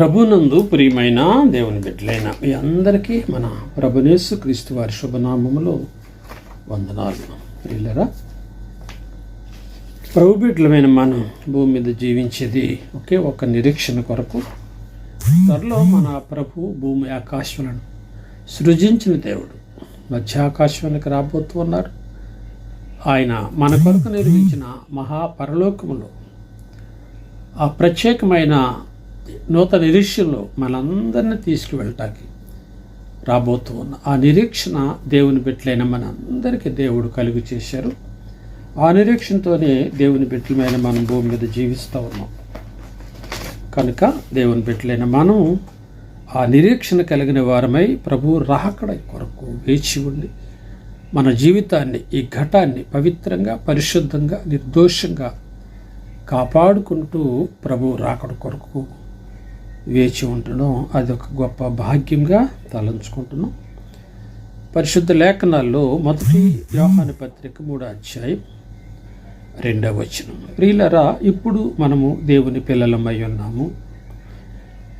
ప్రభునందు ప్రియమైన దేవుని బిడ్డలైన మీ అందరికీ మన ప్రభునేసు క్రీస్తు వారి శుభనామములో వందనాలు. వెళ్ళరా ప్రభు బిడ్డలమైన మనం భూమి మీద జీవించేది ఒకే ఒక నిరీక్షణ కొరకు త్వరలో మన ప్రభు భూమి ఆకాశములను సృజించిన దేవుడు. మధ్య ఆకాశానికి రాబోతున్నారు ఆయన మన కొరకు నిర్మించిన మహాపరలోకములో ఆ ప్రత్యేకమైన నూతన నిరీక్షలో మనందరినీ తీసుకువెళ్ళటానికి రాబోతూ ఉన్న ఆ నిరీక్షణ దేవుని బిడ్డలైన మనందరికీ దేవుడు కలుగు చేశారు. ఆ నిరీక్షణతోనే దేవుని బిడ్డలమైన మనం భూమి మీద జీవిస్తూ ఉన్నాం. కనుక దేవుని బిడ్డలైన మనం ఆ నిరీక్షణ కలిగిన వారమై ప్రభు రాకడ కొరకు వేచి ఉండి మన జీవితాన్ని ఈ ఘటాన్ని పవిత్రంగా పరిశుద్ధంగా నిర్దోషంగా కాపాడుకుంటూ ప్రభు రాకడ కొరకు వేచి ఉండడం అది ఒక గొప్ప భాగ్యంగా తలంచుకుంటున్నాం. పరిశుద్ధ లేఖనాల్లో మొదటి యోహాని పత్రిక మూడో అధ్యాయం రెండవ వచనం. ప్రియులరా ఇప్పుడు మనము దేవుని పిల్లలమై ఉన్నాము.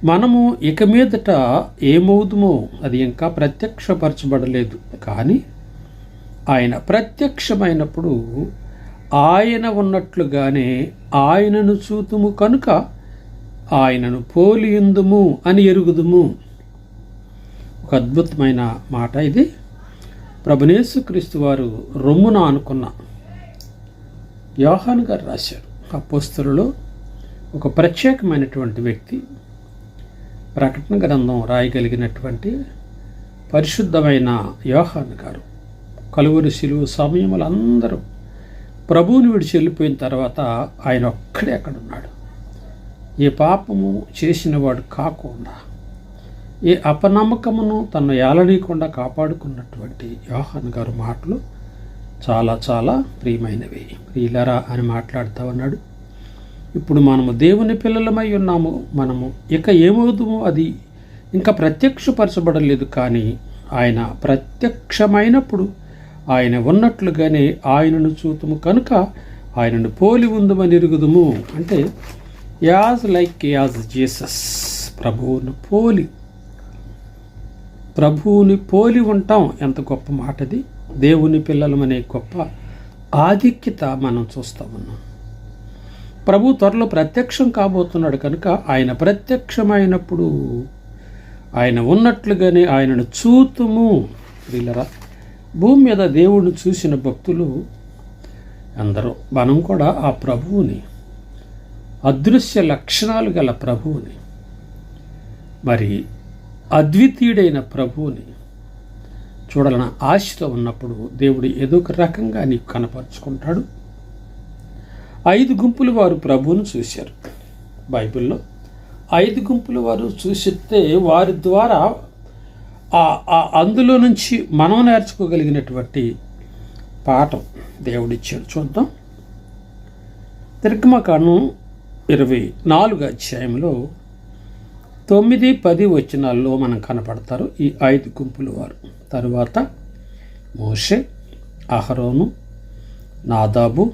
మనము ఇక మీదట ఏమవుతుమో అది ఇంకా ప్రత్యక్షపరచబడలేదు. కానీ ఆయన ప్రత్యక్షమైనప్పుడు ఆయన ఉన్నట్లుగానే ఆయనను చూతుము కనుక ఆయనను పోలియుందుము అని ఎరుగుదుము. ఒక అద్భుతమైన మాట ఇది. ప్రభునేసుక్రీస్తు వారు రొమ్మున అనుకున్న యోహాన్ గారు రాశారు. ఆ పుస్తరులో ఒక ప్రత్యేకమైనటువంటి వ్యక్తి ప్రకటన గ్రంథం రాయగలిగినటువంటి పరిశుద్ధమైన యోహాన్ గారు. కలువురు శిలువు సమయములు అందరూ ప్రభువుని విడిచి వెళ్ళిపోయిన తర్వాత ఆయన ఒక్కడే అక్కడ ఉన్నాడు ఏ పాపము చేసినవాడు కాకుండా ఏ అపనమ్మకమును తను ఏలనీయకుండా కాపాడుకున్నటువంటి యోహన్ గారు మాటలు చాలా చాలా ప్రియమైనవి. ప్రియులరా అని మాట్లాడుతూ ఉన్నాడు. ఇప్పుడు మనము దేవుని పిల్లలమై ఉన్నాము. మనము ఇక ఏమవుదుము? అది ఇంకా ప్రత్యక్షపరచబడలేదు కానీ ఆయన ప్రత్యక్షమైనప్పుడు ఆయన ఉన్నట్లుగానే ఆయనను చూతుము. కనుక ఆయనను పోలి ఉందమని ఎరుగుదుము. అంటే యాజ్ లైక్ యాజ్ జీసస్ ప్రభువును పోలి. ప్రభువుని పోలి ఉంటాం. ఎంత గొప్ప మాటది. దేవుని పిల్లలమనే గొప్ప ఆధిక్యత మనం చూస్తూ ఉన్నాం ప్రభు త్వరలో ప్రత్యక్షం కాబోతున్నాడు కనుక ఆయన ప్రత్యక్షమైనప్పుడు ఆయన ఉన్నట్లుగానే ఆయనను చూతుము. వీళ్ళరా భూమి మీద దేవుడిని చూసిన భక్తులు అందరూ మనం కూడా ఆ ప్రభువుని అదృశ్య లక్షణాలు గల ప్రభువుని. మరి అద్వితీయుడైన ప్రభువుని చూడాలన్న ఆశతో ఉన్నప్పుడు దేవుడు ఏదో ఒక రకంగా నీకు కనపరుచుకుంటాడు. ఐదు గుంపులు వారు ప్రభువును చూశారు. బైబిల్లో ఐదు గుంపులు వారు చూసితే వారి ద్వారా ఆ అందులో నుంచి మనం నేర్చుకోగలిగినటువంటి పాఠం దేవుడిచ్చాడు. చూద్దాం. తిరగమకాండం ఇరవై నాలుగు అధ్యాయంలో తొమ్మిది పది వచనాల్లో మనం కనపడతారు ఈ ఐదు గుంపులు వారు. తరువాత మోషే అహరోను నాదాబు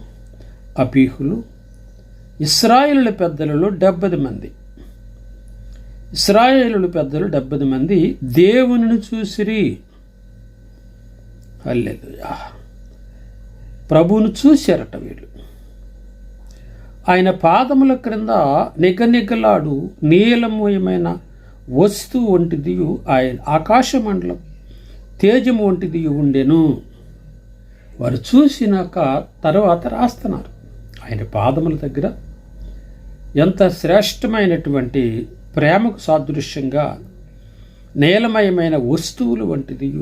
అపీహులు ఇస్రాయిలుల పెద్దలలో డెబ్బది మంది. ఇస్రాయేలుల పెద్దలు డెబ్బది మంది దేవునిని చూసిరి. అల్లెలుయా ప్రభువును చూశారట వీళ్ళు. ఆయన పాదముల క్రింద నిగనిగలాడు నీలమయమైన వస్తువు వంటిది ఆయన ఆకాశమండలం తేజము వంటిది ఉండెను. వారు చూసినాక తర్వాత రాస్తున్నారు. ఆయన పాదముల దగ్గర ఎంత శ్రేష్టమైనటువంటి ప్రేమకు సాదృశ్యంగా నీలమయమైన వస్తువులు వంటిది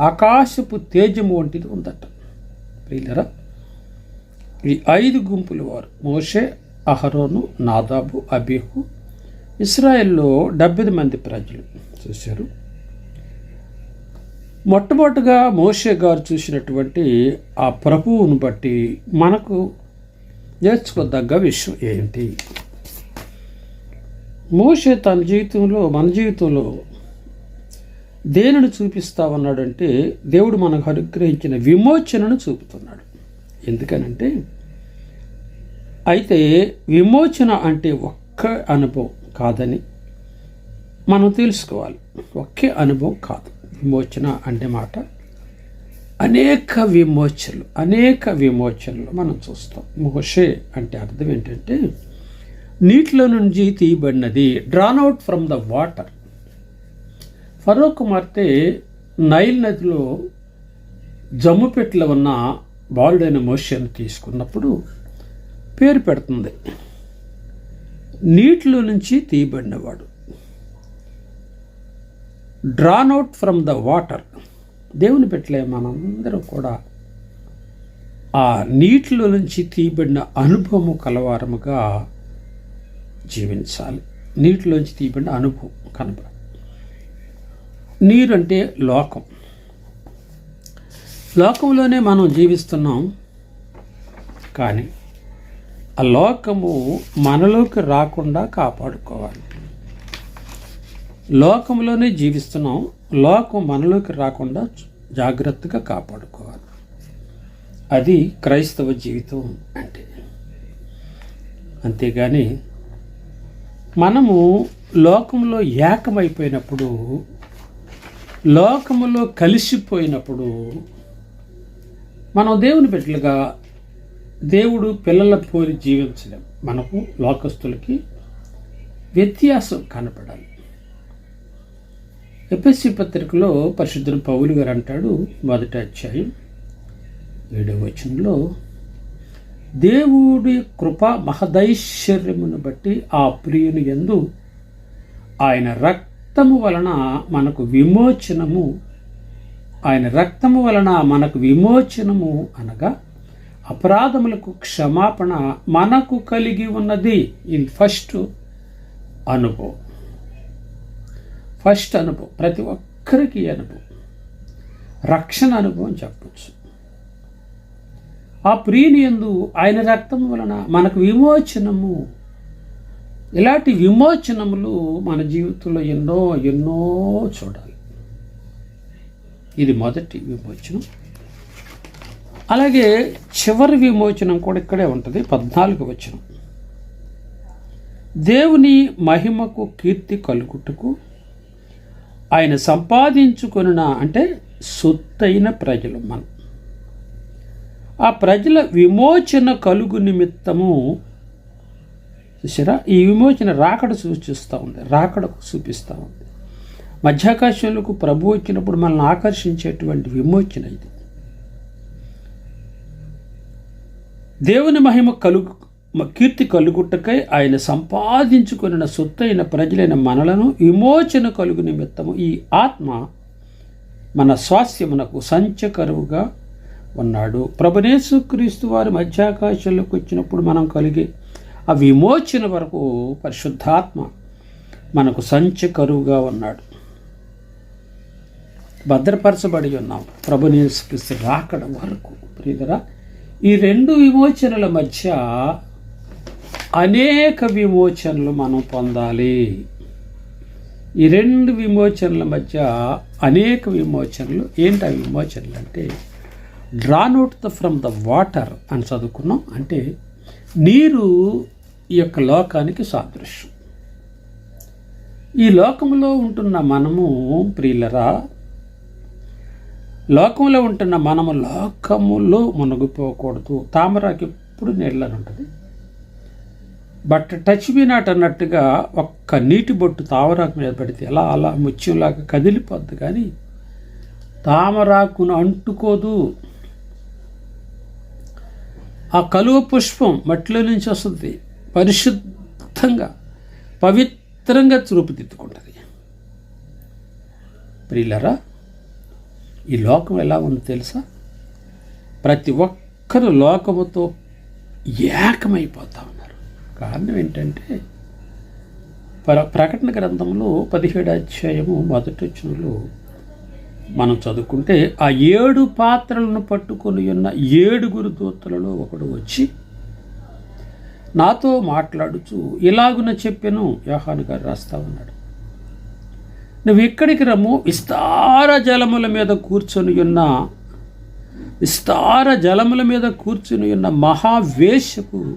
ఆకాశపు తేజము వంటిది ఉందట. ప్రియులరా ఈ ఐదు గుంపులు వారు మోషే అహరోను నాదాబు అబీహు. ఇస్రాయెల్లో డెబ్బై మంది ప్రజలు చూశారు. మొట్టమొదటిగా మోషే గారు చూసినటువంటి ఆ ప్రభువును బట్టి మనకు నేర్చుకోదగ్గ విషయం ఏంటి? మోషే తన జీవితంలో మన జీవితంలో దేనిని చూపిస్తా ఉన్నాడంటే దేవుడు మనకు అనుగ్రహించిన విమోచనను చూపుతున్నాడు. ఎందుకనంటే అయితే విమోచన అంటే ఒక్క అనుభవం కాదని మనం తెలుసుకోవాలి. ఒకే అనుభవం కాదు. విమోచన అంటే మాట. అనేక విమోచనలు అనేక విమోచనలు మనం చూస్తాం. మోషే అంటే అర్థం ఏంటంటే నీటిలో నుంచి తీయబడినది drawn out from the water Pharaoh కుమార్తె నైల్ నదిలో జమ్ముపెట్లో ఉన్న బాలుడైన మోషేను తీసుకున్నప్పుడు పేరు పెడుతుంది. నీటిలో నుంచి తీయబడినవాడు. Drawn out from the water దేవుని పెట్టలే మనందరం కూడా ఆ నీటిలో నుంచి తీయబడిన అనుభవము కలవారముగా జీవించాలి. నీటిలోంచి తీయబడిన అనుభవం కనబడ నీరు అంటే లోకం. లోకంలోనే మనం జీవిస్తున్నాం. కానీ ఆ లోకము మనలోకి రాకుండా కాపాడుకోవాలి. లోకంలోనే జీవిస్తున్నాం. లోకం మనలోకి రాకుండా జాగ్రత్తగా కాపాడుకోవాలి. అది క్రైస్తవ జీవితం అంటే. అంతేగాని మనము లోకంలో ఏకమైపోయినప్పుడు లోకములో కలిసిపోయినప్పుడు మనం దేవుని బిడ్డలుగా దేవుడు పిల్లల పోలి జీవించలేం మనకు లోకస్తులకి వ్యత్యాసం కనపడాలి. ఎపిఎస్సి పత్రికలో పరిశుద్ధుడు పౌలు గారు అంటాడు మొదటి అధ్యాయం ఏడవ వచనంలో దేవుడి కృప మహదైశ్వర్యమును బట్టి ఆ ప్రియుని ఎందు ఆయన రక్తము వలన మనకు విమోచనము ఆయన రక్తము వలన మనకు విమోచనము అనగా అపరాధములకు క్షమాపణ మనకు కలిగి ఉన్నది ఇన్ ఫస్ట్ అనుభవం. ఫస్ట్ అనుభవం ప్రతి ఒక్కరికి అనుభవం. రక్షణ అనుభవం చెప్పచ్చు. ఆ ప్రియుని ఎందు ఆయన రక్తం వలన మనకు విమోచనము ఇలాంటి విమోచనములు మన జీవితంలో ఎన్నో ఎన్నో చూడాలి. ఇది మొదటి విమోచనం. అలాగే చివరి విమోచనం కూడా ఇక్కడే ఉంటుంది పద్నాలుగు వచనం. దేవుని మహిమకు కీర్తి కలుగుటకు ఆయన సంపాదించుకొనిన అంటే సొత్తైన ప్రజలు మనం. ఆ ప్రజల విమోచన కలుగు నిమిత్తము చూసారా ఈ విమోచన రాకడ సూచిస్తూ ఉంది రాకడకు చూపిస్తూ ఉంది. మధ్యాకాశంలోకి ప్రభు వచ్చినప్పుడు మనల్ని ఆకర్షించేటువంటి విమోచన ఇది. దేవుని మహిమ కలుగు కీర్తి కలుగుట్టకై ఆయన సంపాదించుకున్న సొత్తైన ప్రజలైన మనలను విమోచన కలుగు నిమిత్తము ఈ ఆత్మ మన స్వాస్థ్యమునకు సంచకరువుగా ఉన్నాడు. ప్రభునేసుక్రీస్తు వారి మధ్యాకాశంలోకి వచ్చినప్పుడు మనం కలిగే ఆ విమోచన వరకు పరిశుద్ధాత్మ మనకు సంచకరువుగా ఉన్నాడు. భద్రపరచబడి ఉన్నాం. ప్రభునేసుక్రీస్తు రాకడ వరకు ప్రియదరా ఈ రెండు విమోచనల మధ్య అనేక విమోచనలు మనం పొందాలి. ఈ రెండు విమోచనల మధ్య అనేక విమోచనలు. ఏంటి ఆ విమోచనలు అంటే drawn out the from the water అని చదువుకున్నాం. అంటే నీరు ఈ యొక్క లోకానికి సాదృశ్యం. ఈ లోకంలో ఉంటున్న మనము ప్రియులరా లోకంలో ఉంటున్న మనము లోకములో మునిగిపోకూడదు. తామరాకి ఎప్పుడు నీళ్ళని ఉంటుంది బట్ టచ్ మీ నాట్ అన్నట్టుగా ఒక్క నీటి బొట్టు తామరాకు మీద పడితే ఎలా అలా ముత్యంలాగా కదిలిపోద్ది కానీ తామరాకును అంటుకోదు. ఆ కలువ పుష్పం మట్టిలో నుంచి వస్తుంది. పరిశుద్ధంగా పవిత్రంగా రూపుదిద్దుకుంటుంది ప్రియులరా ఈ లోకం ఎలా ఉందో తెలుసా? ప్రతి ఒక్కరు లోకముతో ఏకమైపోతా ఉన్నారు. కారణం ఏంటంటే ప్ర ప్రకటన గ్రంథంలో పదిహేడు అధ్యాయము మొదటి వచ్చినలో మనం చదువుకుంటే ఆ ఏడు పాత్రలను పట్టుకొని ఉన్న ఏడుగురు దూతలలో ఒకడు వచ్చి నాతో మాట్లాడుచు ఇలాగున చెప్పాను యోహాను గారు రాస్తా ఉన్నాడు. నువ్వు ఇక్కడికి రమ్ము? విస్తార జలముల మీద కూర్చొని ఉన్న విస్తార జలముల మీద కూర్చుని ఉన్న మహావేశకు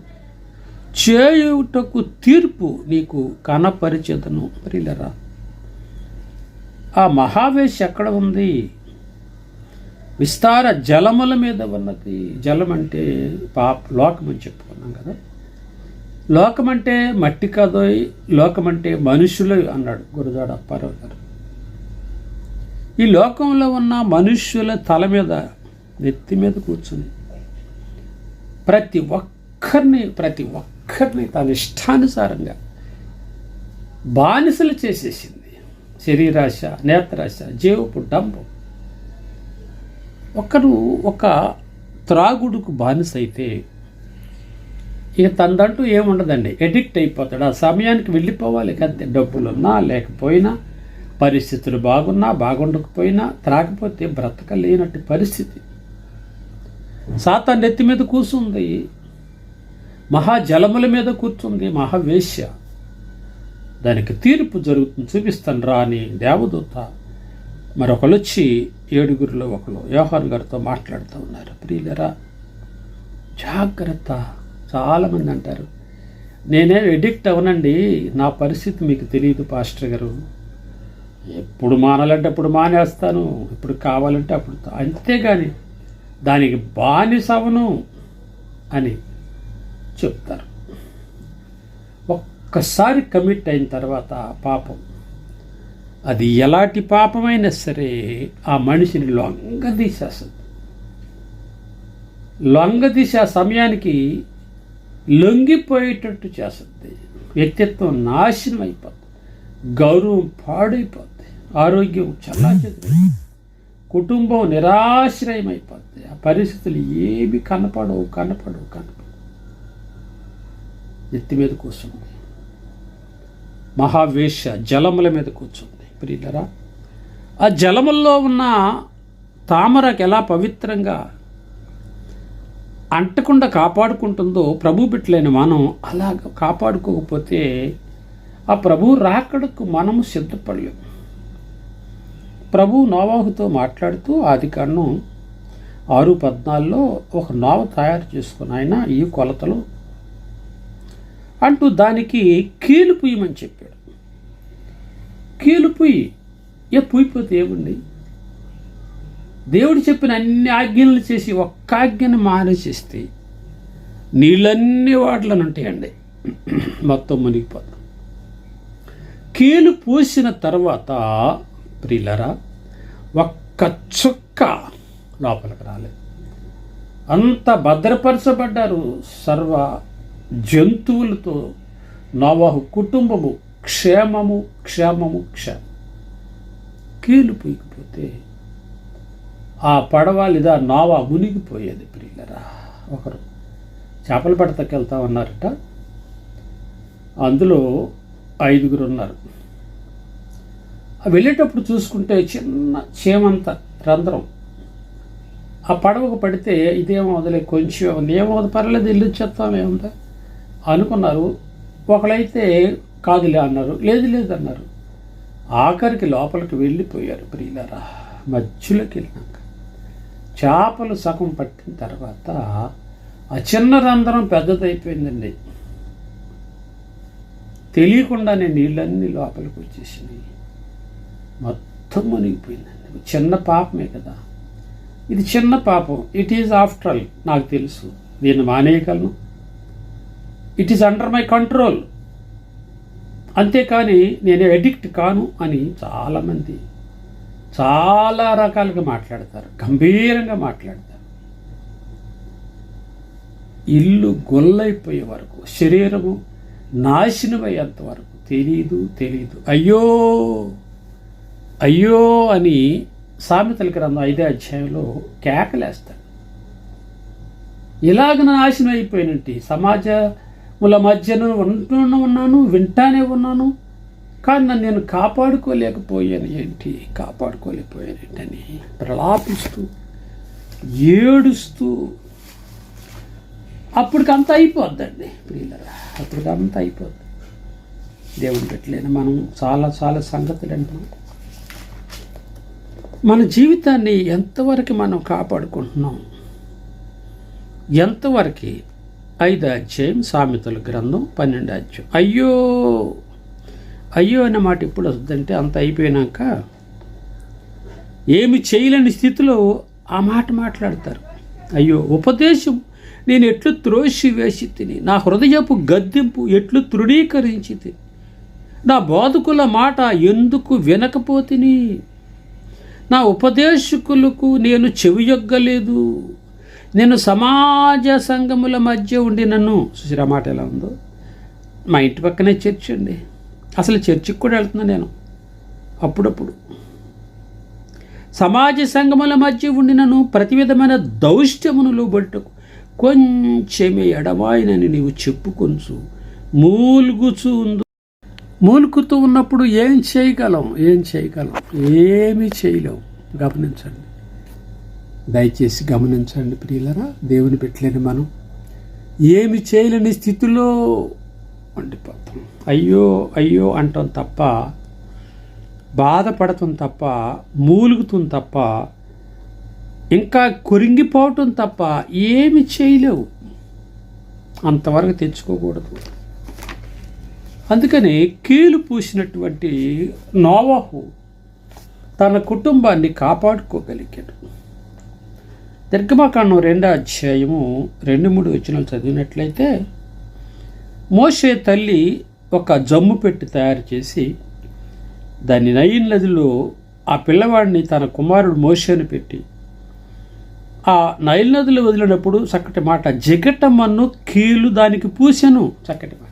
చేయుటకు తీర్పు నీకు కనపరిచేదను. ప్రియులరా ఆ మహావేశ ఎక్కడ ఉంది? విస్తార జలముల మీద ఉన్నది. జలం అంటే పాప లోకం అని చెప్పుకున్నాం కదా. లోకమంటే మట్టి కాదోయ్ లోకమంటే మనుషులు అన్నాడు గురుజాడ అప్పారావు గారు. ఈ లోకంలో ఉన్న మనుష్యుల తల మీద నెత్తి మీద కూర్చుని ప్రతి ఒక్కరిని ప్రతి ఒక్కరిని తన ఇష్టానుసారంగా బానిసలు చేసేసింది. శరీరాశ నేత్రాశ జీవపు డంబం. ఒకరు ఒక త్రాగుడుకు బానిస అయితే ఇక తనదంటూ ఏముండదండి. ఎడిక్ట్ అయిపోతాడు. ఆ సమయానికి వెళ్ళిపోవాలి అంతే డబ్బులున్నా లేకపోయినా పరిస్థితులు బాగున్నా బాగుండకపోయినా త్రాకపోతే బ్రతకలేనట్టు పరిస్థితి. సాతాన్ నెత్తి మీద కూర్చుంది. మహాజలముల మీద కూర్చుంది. మహావేశ్య. దానికి తీర్పు జరుగుతుంది. చూపిస్తాను రాని దేవదూత మరొకరు వచ్చి ఏడుగురిలో ఒకరు యోహాన్ గారితో మాట్లాడుతూ ఉన్నారు. ప్రియులరా జాగ్రత్త. చాలామంది అంటారు. నేనేం ఎడిక్ట్ అవనండి నా పరిస్థితి మీకు తెలియదు పాస్టర్ గారు. ఎప్పుడు మానాలంటే అప్పుడు మానేస్తాను. ఇప్పుడు కావాలంటే అప్పుడు అంతేగాని దానికి బానిసవను అని చెప్తారు. ఒక్కసారి కమిట్ అయిన తర్వాత పాపం అది ఎలాంటి పాపమైనా సరే ఆ మనిషిని లొంగదీసేస్తుంది. లొంగదీసే ఆ సమయానికి లొంగిపోయేటట్టు చేస్తుంది. వ్యక్తిత్వం నాశనం అయిపోతుంది. గౌరవం పాడైపోతుంది. ఆరోగ్యం చాలా కుటుంబం నిరాశ్రయం అయిపోతుంది ఆ పరిస్థితులు ఏమి కనపడవు కనపడవు కనపడవు. ఎత్తి మీద కూర్చుంది. మహావేష జలముల మీద కూర్చుంది. ప్రియులరా ఆ జలముల్లో ఉన్న తామరకు ఎలా పవిత్రంగా అంటకుండా కాపాడుకుంటుందో ప్రభు బిడ్డలైన మనం అలా కాపాడుకోకపోతే ఆ ప్రభు రాకడకు మనము సిద్ధపడలేము ప్రభు నోవాహుతో మాట్లాడుతూ ఆది ఆరు పద్నాలుగులో ఒక నోవ తయారు చేసుకుని ఆయన ఈ కొలతలు అంటూ దానికి కీలు పుయ్యమని చెప్పాడు. కీలు పుయ్యి ఏ పుయ్యిపోతే ఏముండి దేవుడు చెప్పిన అన్ని ఆజ్ఞలు చేసి ఒక్క ఆజ్ఞని మానేసిస్తే నీళ్ళన్నీ వాటిలో ఉంటాయండి. మొత్తం మునిగిపోతాం. కీలు పూసిన తర్వాత ప్రిలరా ఒక్క చుక్క లోపలికి రాలేదు. అంత భద్రపరచబడ్డారు సర్వ జంతువులతో నోవాహు కుటుంబము క్షేమము క్షేమము క్షేమం. కీలు పూయకపోతే ఆ పడవ లేదా నావ మునిగిపోయేది ప్రియులరా. ఒకరు చేపలు పడతకి ఉన్నారట అందులో ఐదుగురు ఉన్నారు. వెళ్ళేటప్పుడు చూసుకుంటే చిన్న చేమంత రంధ్రం. ఆ పడవకు పడితే ఇదేమో వదిలే కొంచెం ఉంది ఏమో పర్లేదు ఇల్లు చెత్తాం ఏముందా? అనుకున్నారు. ఒకళ్ళైతే కాదులే అన్నారు. లేదు లేదు అన్నారు. ఆఖరికి లోపలికి వెళ్ళిపోయారు ప్రియులరా. మధ్యలోకి వెళ్ళినాక. చేపలు సగం పట్టిన తర్వాత ఆ చిన్న రంధ్రం పెద్దదైపోయిందండి. తెలియకుండానే నీళ్ళన్నీ లోపలికి వచ్చేసినాయి. మొత్తం మునిగిపోయిందండి. చిన్న పాపమే కదా. ఇది చిన్న పాపం. ఇట్ ఈజ్ ఆఫ్టర్ ఆల్ నాకు తెలుసు. దీన్ని మానేయగలను. It is under my control అంతేకాని నేను ఎడిక్ట్ కాను అని చాలామంది చాలా రకాలుగా మాట్లాడతారు. గంభీరంగా మాట్లాడతారు. ఇల్లు గొల్లైపోయే వరకు శరీరము నాశనమయ్యేంత వరకు తెలీదు తెలీదు. అయ్యో! అయ్యో! అని సామెతల గ్రంథం ఐదే అధ్యాయంలో కేకలేస్తాడు ఇలాగ నాశనం అయిపోయినట్టు సమాజముల మధ్యన ఉంటూనే ఉన్నాను వింటానే ఉన్నాను కానీ నన్ను నేను కాపాడుకోలేకపోయాను ఏంటి? కాపాడుకోలేకపోయాను ఏంటని ప్రలాపిస్తూ ఏడుస్తూ. అప్పటికంతా అయిపోద్దండి ప్రియులరా. అప్పటికంతా అయిపోద్ది. దేవుని పెట్టలేని మనం చాలా చాలా సంగతులు అంటున్నాం మన జీవితాన్ని ఎంతవరకు మనం కాపాడుకుంటున్నాం? ఎంతవరకు? ఐదు అధ్యాయం సామెతల గ్రంథం పన్నెండు అధ్యాయం. అయ్యో! అయ్యో అనే మాట ఎప్పుడు వస్తుందంటే అంత అయిపోయినాక ఏమి చేయలేని స్థితిలో ఆ మాట మాట్లాడతారు. అయ్యో ఉపదేశం నేను ఎట్లు త్రోసి వేసి తిని నా హృదయపు గద్దెంపు ఎట్లు తృణీకరించి తిని నా బోధకుల మాట ఎందుకు వినకపోతిని నా ఉపదేశకులకు నేను చెవియొగ్గలేదు నేను సమాజ సంఘముల మధ్య ఉండి నన్ను చూసిరా మాట ఎలా ఉందో? మా ఇంటి పక్కనే చర్చ్ అండి అసలు చర్చికి కూడా వెళ్తున్నా నేను. అప్పుడప్పుడు. సమాజ సంగముల మధ్య ఉండినను ప్రతి విధమైన దౌష్ట్యమును లోబట్టుకు కొంచెమే ఎడవాయినని నీవు చెప్పుకొంచు మూలుగుచు ఉందు. మూలుకుతూ ఉన్నప్పుడు ఏం చేయగలం? ఏం చేయగలం? ఏమీ చేయలేం గమనించండి. దయచేసి గమనించండి ప్రియులరా దేవుని పెట్టలేని మనం. ఏమి చేయలేని స్థితిలో ఉండిపోతాం. అయ్యో అయ్యో అంటాం తప్ప బాధపడటం తప్ప మూలుగుతుంది తప్ప ఇంకా కొరింగిపోవటం తప్ప ఏమి చేయలేవు. అంతవరకు తెచ్చుకోకూడదు. అందుకని కీలు పూసినటువంటి నోవాహు తన కుటుంబాన్ని కాపాడుకోగలిగాడు. నిర్గమకాండం రెండో అధ్యాయము రెండు మూడు వచనాలు చదివినట్లయితే మోషే తల్లి ఒక జమ్ము పెట్టి తయారు చేసి దాన్ని నయీన్ నదిలో ఆ పిల్లవాడిని తన కుమారుడు మోషేను పెట్టి ఆ నైల్ నదిలో వదిలినప్పుడు చక్కటి మాట జగటమ్మను కీలు దానికి పూసెను చక్కటి మాట.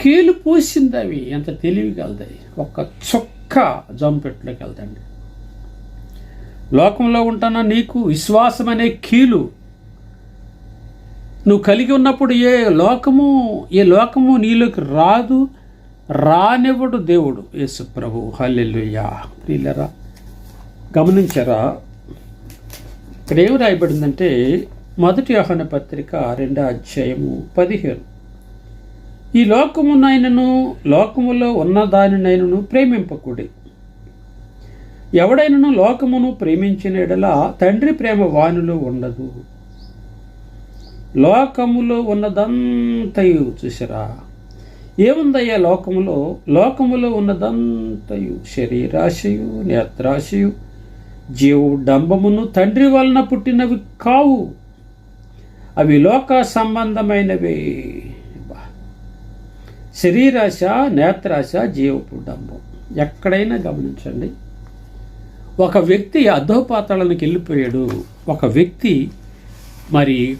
కీలు పూసింది అవి ఎంత తెలివి ఒక ఒక్క జమ్ము పెట్టులోకి వెళ్తాండి లోకంలో ఉంటున్న నీకు? విశ్వాసం అనే కీలు. నువ్వు కలిగి ఉన్నప్పుడు ఏ లోకము ఏ లోకము నీలోకి రాదు రానివ్వడు దేవుడు యేసు ప్రభు. హల్లెలుయా. ప్రియులరా గమనించరా? ఇక్కడ ఏమి రాయబడిందంటే మొదటి ఆహ్వాన పత్రిక రెండో అధ్యాయము పదిహేను. ఈ లోకమునైనను లోకములో ఉన్న దానినైనను ప్రేమింపకుడి. ఎవడైనను లోకమును ప్రేమించిన ఎడల తండ్రి ప్రేమ వానులు ఉండదు. లోకములో ఉన్నదంతయు చూసారా ఏముందయ్యా లోకములో? లోకములో ఉన్నదంతయు శరీరాశయు నేత్రాశయు జీవు డంబమును తండ్రి వలన పుట్టినవి కావు. అవి లోక సంబంధమైనవి. బా. శరీరాశ నేత్రాశ జీవపు డంబం. ఎక్కడైనా గమనించండి. ఒక వ్యక్తి అధోపాతాళానికి వెళ్ళిపోయాడు. ఒక వ్యక్తి మరి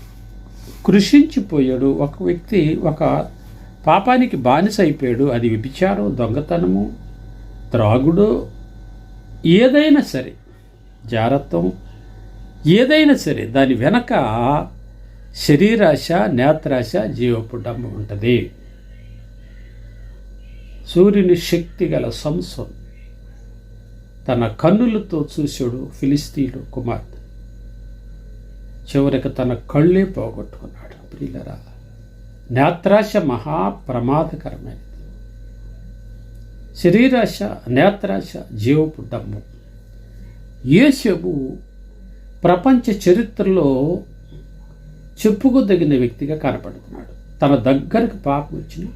కృషించిపోయాడు. ఒక వ్యక్తి ఒక పాపానికి బానిస అయిపోయాడు అది విభిచారం దొంగతనము త్రాగుడు ఏదైనా సరే జారత్వం ఏదైనా సరే దాని వెనక శరీరాశ నేత్రాశ జీవపు ఉంటుంది. సూర్యుని శక్తి గల సంసం తన కన్నులతో చూశాడు ఫిలిస్తీయుడు కుమార్. చివరికి తన కళ్ళే పోగొట్టుకున్నాడు. ప్రియులరా నేత్రాశ మహా ప్రమాదకరమైనది శరీరాశ నేత్రాశ జీవపు డమ్ము యేసబు ప్రపంచ చరిత్రలో చెప్పుకోదగిన వ్యక్తిగా కనపడుతున్నాడు. తన దగ్గరకు పాపం వచ్చిన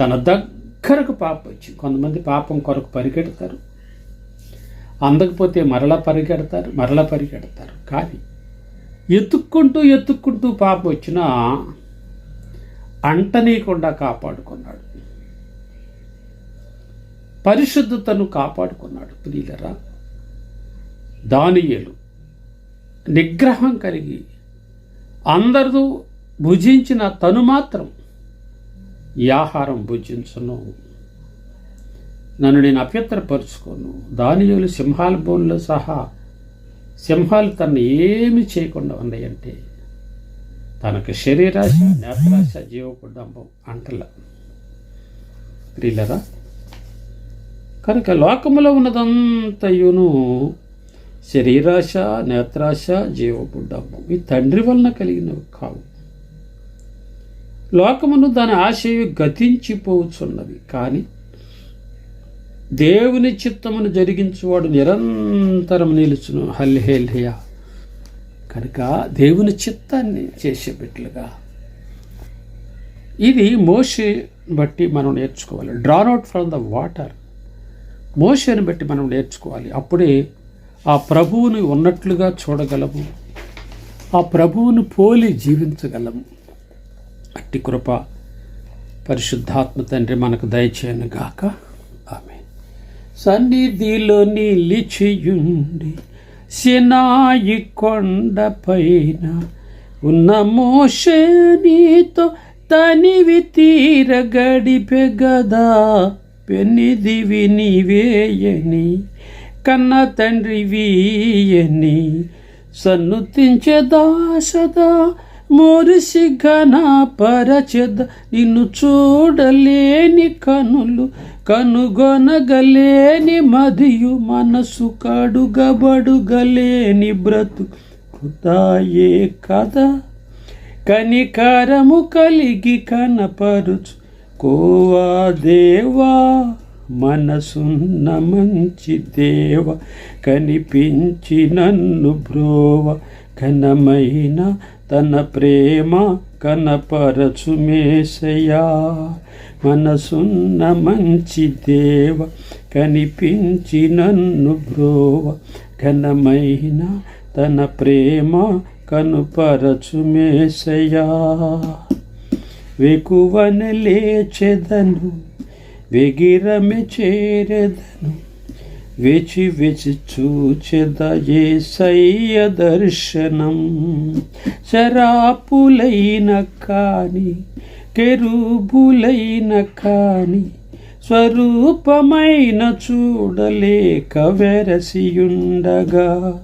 తన దగ్గరకు పాపం వచ్చి కొంతమంది పాపం కొరకు పరిగెడతారు. అందకపోతే మరలా పరిగెడతారు మరలా పరిగెడతారు. కానీ ఎత్తుక్కుంటూ ఎత్తుక్కుంటూ పాప వచ్చినా అంటనీయకుండా కాపాడుకున్నాడు. పరిశుద్ధతను కాపాడుకున్నాడు ప్రియులరా. దానియలు నిగ్రహం కలిగి అందరూ భుజించిన తను మాత్రం ఈ ఆహారం భుజించను. నన్ను నేను అభ్యంతరపరుచుకోను దానియులు సింహాల బోన్లో సహా సింహాలు తను ఏమి చేయకుండా ఉన్నాయంటే తనకు శరీరాశ నేత్రాశ జీవపు అంటల. ప్రియులరా కనుక లోకములో ఉన్నదంతయును శరీరాశ నేత్రాశ జీవపు ఈ తండ్రి వలన కలిగినవి కావు. లోకమును దాని ఆశయు గతించిపోవచ్చున్నది కానీ దేవుని చిత్తమును జరిగించువాడు నిరంతరం నిలుచును. హల్హేల్హయ కనుక దేవుని చిత్తాన్ని చేసే బిడ్డలుగా ఇది మోషే బట్టి మనం నేర్చుకోవాలి. Drawn out from the water మోషేని బట్టి మనం నేర్చుకోవాలి. అప్పుడే ఆ ప్రభువుని ఉన్నట్లుగా చూడగలము. ఆ ప్రభువును పోలి జీవించగలము. అట్టి కృప పరిశుద్ధాత్మ తండ్రి మనకు దయచేయను గాక సన్నిధిలో నిలిచియుండి సినాయి కొండపైన ఉన్న మోషే నీతో తనివి తీర గడిపె గదా పెన్నిదివి నీవేయని కన్న తండ్రి వీయని సన్నుతించే దాసదా మురిసి ఘన పరచెద నిన్ను చూడలేని కనులు కనుగొనగలేని మదియు మనసు కడుగబడుగలేని బ్రతు. కృతాయే కదా కనికరము కలిగి కనపరుచు. కోవా దేవా మనసున్న మంచి దేవ కనిపించి నన్ను బ్రోవ. ఘనమైన తన ప్రేమ కనపరచు మేసయా మనసున్న మంచి దేవ కనిపించి నన్ను బ్రోవ. ఘనమైన తన ప్రేమ కనుపరచు మేసయా వెకువన లేచెదను వెగిరమె చేరెదను వెచి వెచి చూచెద ఏ సయ్య దర్శనం. శరాపులైన కానీ కెరుబులైన కాని స్వరూపమైన చూడలేక వెరసియుండగా.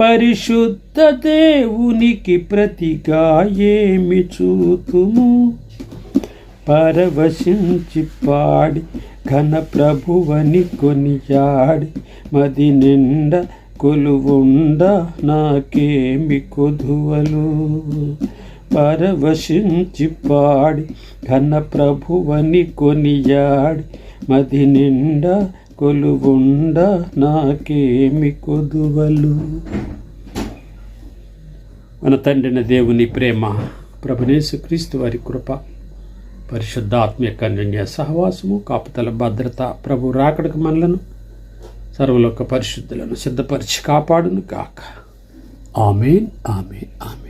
పరిశుద్ధ దేవునికి ప్రతిగా ఏమి చూతుము? పరవశించి పాడి ఘన ప్రభువని కొనియాడి మది నిండా కొలువుండ నాకేమి కొధువలు పరవశించి పాడి ఘన ప్రభువని కొనియాడి మది నిండా కొలువుండ నాకేమి కొదువలు. మన తండ్రిన దేవుని ప్రేమ ప్రభునేసు క్రీస్తు వారి కృప పరిశుద్ధాత్మ యొక్క అన్యోన్య సహవాసము కాపుతల భద్రత ప్రభు రాకడకు మనలను సర్వలోక పరిశుద్ధులను సిద్ధపరిచి కాపాడును కాక ఆమెన్ ఆమెన్ ఆమె